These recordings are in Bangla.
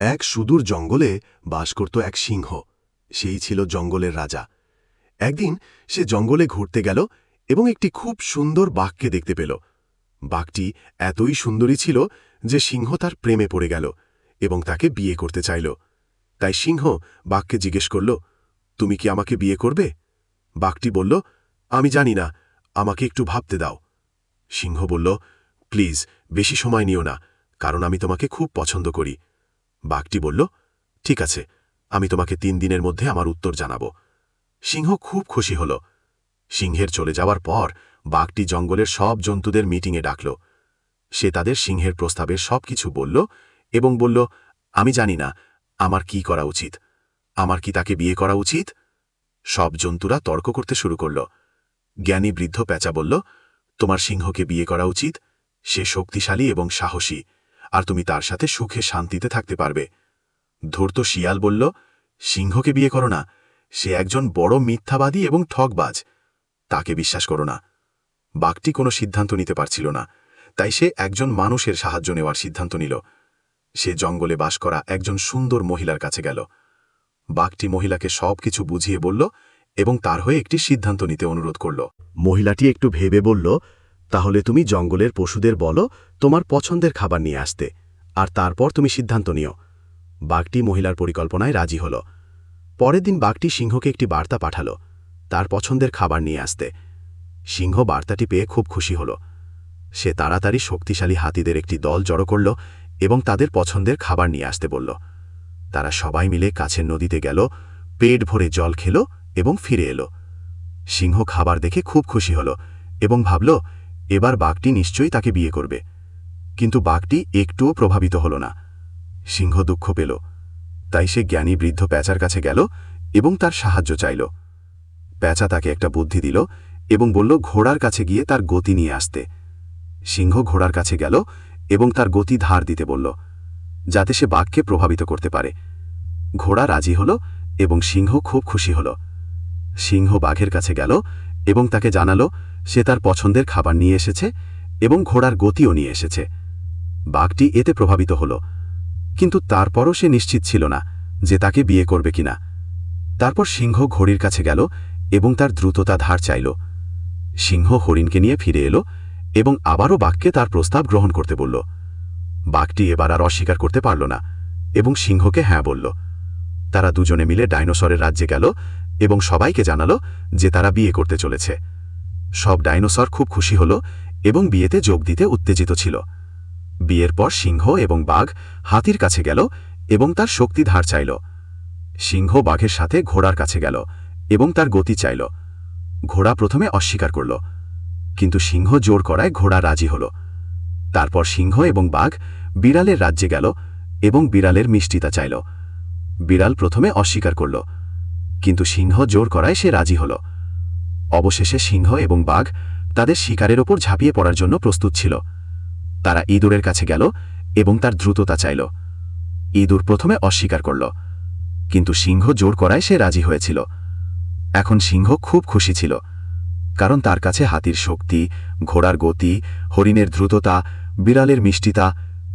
এক সুদূর জঙ্গলে বাস করত এক সিংহ। সেই ছিল জঙ্গলের রাজা। একদিন সে জঙ্গলে ঘুরতে গেল এবং একটি খুব সুন্দর বাঘকে দেখতে পেল। বাঘটি এতই সুন্দরী ছিল যে সিংহ তার প্রেমে পড়ে গেল এবং তাকে বিয়ে করতে চাইল। তাই সিংহ বাঘকে জিজ্ঞেস করল, তুমি কি আমাকে বিয়ে করবে? বাঘটি বলল, আমি জানি না, আমাকে একটু ভাবতে দাও। সিংহ বলল, প্লিজ, বেশি সময় নিও না, কারণ আমি তোমাকে খুব পছন্দ করি। বাঘটি বলল, ঠিক আছে, আমি তোমাকে তিন দিনের মধ্যে আমার উত্তর জানাব। সিংহ খুব খুশি হল। সিংহের চলে যাওয়ার পর বাঘটি জঙ্গলের সব জন্তুদের মিটিংয়ে ডাকল। সে তাদের সিংহের প্রস্তাবে সব কিছু বলল এবং বলল, আমি জানি না, আমার কি করা উচিত? আমার কি তাকে বিয়ে করা উচিত? সব জন্তুরা তর্ক করতে শুরু করল। জ্ঞানী বৃদ্ধ প্যাঁচা বলল, তোমার সিংহকে বিয়ে করা উচিত। সে শক্তিশালী এবং সাহসী। আর তুমি তার সাথে সুখে শান্তিতে থাকতে পারবে। ধূর্ত শিয়াল বলল, সিংহকে বিয়ে করো না। সে একজন বড় মিথ্যাবাদী এবং ঠকবাজ তাকে বিশ্বাস করো না। বাঘটি কোনো সিদ্ধান্ত নিতে পারছিল না। তাই সে একজন মানুষের সাহায্য নেওয়ার সিদ্ধান্ত নিল। সে জঙ্গলে বাস করা একজন সুন্দর মহিলার কাছে গেল। বাঘটি মহিলাকে সব কিছু বুঝিয়ে বলল এবং তার হয়ে একটি সিদ্ধান্ত নিতে অনুরোধ করল। মহিলাটি একটু ভেবে বলল তাহলে তুমি জঙ্গলের পশুদের বলো, তোমার পছন্দের খাবার নিয়ে আসতে, আর তারপর তুমি সিদ্ধান্ত নিও। বাঘটি মহিলার পরিকল্পনায় রাজি হল। পরের দিন বাঘটি সিংহকে একটি বার্তা পাঠাল, তার পছন্দের খাবার নিয়ে আসতে। সিংহ বার্তাটি পেয়ে খুব খুশি হল। সে তাড়াতাড়ি শক্তিশালী হাতিদের একটি দল জড়ো করল এবং তাদের পছন্দের খাবার নিয়ে আসতে বলল। তারা সবাই মিলে কাছের নদীতে গেল, পেট ভরে জল খেল এবং ফিরে এলো। সিংহ খাবার দেখে খুব খুশি হল এবং ভাবল এবার বাঘটি নিশ্চয়ই তাকে বিয়ে করবে। কিন্তু বাঘটি একটুও প্রভাবিত হল না। সিংহ দুঃখ পেল। তাই সে জ্ঞানী বৃদ্ধ প্যাঁচার কাছে গেল এবং তার সাহায্য চাইল। প্যাঁচা তাকে একটা বুদ্ধি দিল এবং বলল, ঘোড়ার কাছে গিয়ে তার গতি নিয়ে আসতে। সিংহ ঘোড়ার কাছে গেল এবং তার গতি ধার দিতে বলল, যাতে সে বাঘকে প্রভাবিত করতে পারে। ঘোড়া রাজি হল এবং সিংহ খুব খুশি হল। সিংহ বাঘের কাছে গেল এবং তাকে জানালো সে তার পছন্দের খাবার নিয়ে এসেছে এবং ঘোড়ার গতিও নিয়ে এসেছে। বাঘটি এতে প্রভাবিত হল, কিন্তু তারপরও সে নিশ্চিত ছিল না যে তাকে বিয়ে করবে কিনা। তারপর সিংহ ঘড়ির কাছে গেল এবং তার দ্রুততা ধার চাইল। সিংহ হরিণকে নিয়ে ফিরে এলো এবং আবারও বাঘকে তার প্রস্তাব গ্রহণ করতে বলল। বাঘটি এবার আর অস্বীকার করতে পারল না এবং সিংহকে হ্যাঁ বলল। তারা দুজনে মিলে ডাইনোসরের রাজ্যে গেল এবং সবাইকে জানালো যে তারা বিয়ে করতে চলেছে। সব ডাইনোসর খুব খুশি হল এবং বিয়েতে যোগ দিতে উত্তেজিত ছিল। বিয়ের পর সিংহ এবং বাঘ হাতির কাছে গেল এবং তার শক্তি ধার চাইল। সিংহ বাঘের সাথে ঘোড়ার কাছে গেল এবং তার গতি চাইল। ঘোড়া প্রথমে অস্বীকার করল, কিন্তু সিংহ জোর করায় ঘোড়া রাজি হল। তারপর সিংহ এবং বাঘ বিড়ালের রাজ্যে গেল এবং বিড়ালের মিষ্টিতা চাইল। বিড়াল প্রথমে অস্বীকার করল, কিন্তু সিংহ জোর করায় সে রাজি হল। অবশেষে সিংহ এবং বাঘ তাদের শিকারের ওপর ঝাঁপিয়ে পড়ার জন্য প্রস্তুত ছিল। তারা ইঁদুরের কাছে গেল এবং তার দ্রুততা চাইল। ইঁদুর প্রথমে অস্বীকার করল, কিন্তু সিংহ জোর করায় সে রাজি হয়েছিল। এখন সিংহ খুব খুশি ছিল, কারণ তার কাছে হাতির শক্তি, ঘোড়ার গতি, হরিণের দ্রুততা, বিড়ালের মিষ্টিতা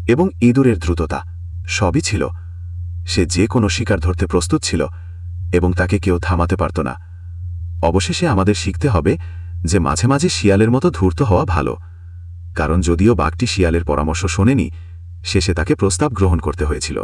এবং ইঁদুরের দ্রুততা সবই ছিল। সে যে কোনো শিকার ধরতে প্রস্তুত ছিল এবং তাকে কেউ থামাতে পারত না। অবশেষে আমাদের শিখতে হবে যে মাঝে মাঝে শিয়ালের মতো ধূর্ত হওয়া ভালো। কারণ যদিও বাঘটি শিয়ালের পরামর্শ শোনেনি, শেষে তাকে প্রস্তাব গ্রহণ করতে হয়েছিল।